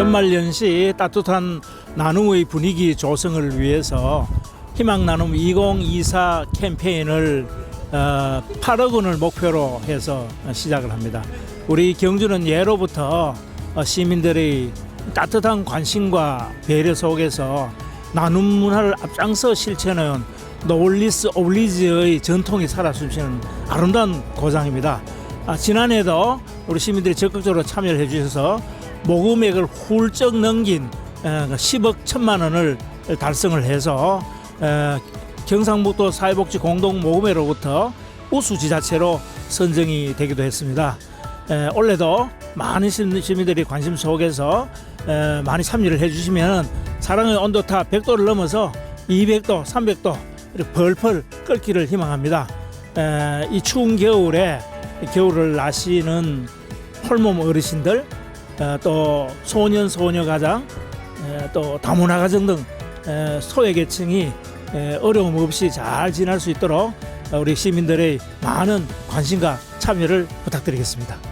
연말 연시 따뜻한 나눔의 분위기 조성을 위해서 희망 나눔 2024 캠페인을 어, 8억 원을 목표로 해서 시작을 합니다. 우리 경주는 예로부터 어, 시민들의 따뜻한 관심과 배려 속에서 나눔 문화를 앞장서 실천해온 노을리스 오블리즈의 전통이 살아 숨쉬는 아름다운 고장입니다. 아, 지난해도 우리 시민들이 적극적으로 참여를 해주셔서 모금액을 훌쩍 넘긴 에, 10억 천만 원을 달성을 해서 에, 경상북도 사회복지 공동 모금회로부터 우수 지자체로 선정이 되기도 했습니다. 에, 올해도 많은 시민- 시민들이 관심 속에서 에, 많이 참여를 해주시면 사랑의 온도탑 100도를 넘어서 200도, 300도 이렇게 펄펄 끓기를 희망합니다. 에, 이 추운 겨울에 겨울을 나시는 홀몸 어르신들, 에, 또 소년 소녀 가장, 에, 또 다문화 가정 등 에, 소외계층이 에, 어려움 없이 잘 지낼 수 있도록 우리 시민들의 많은 관심과 참여를 부탁드리겠습니다.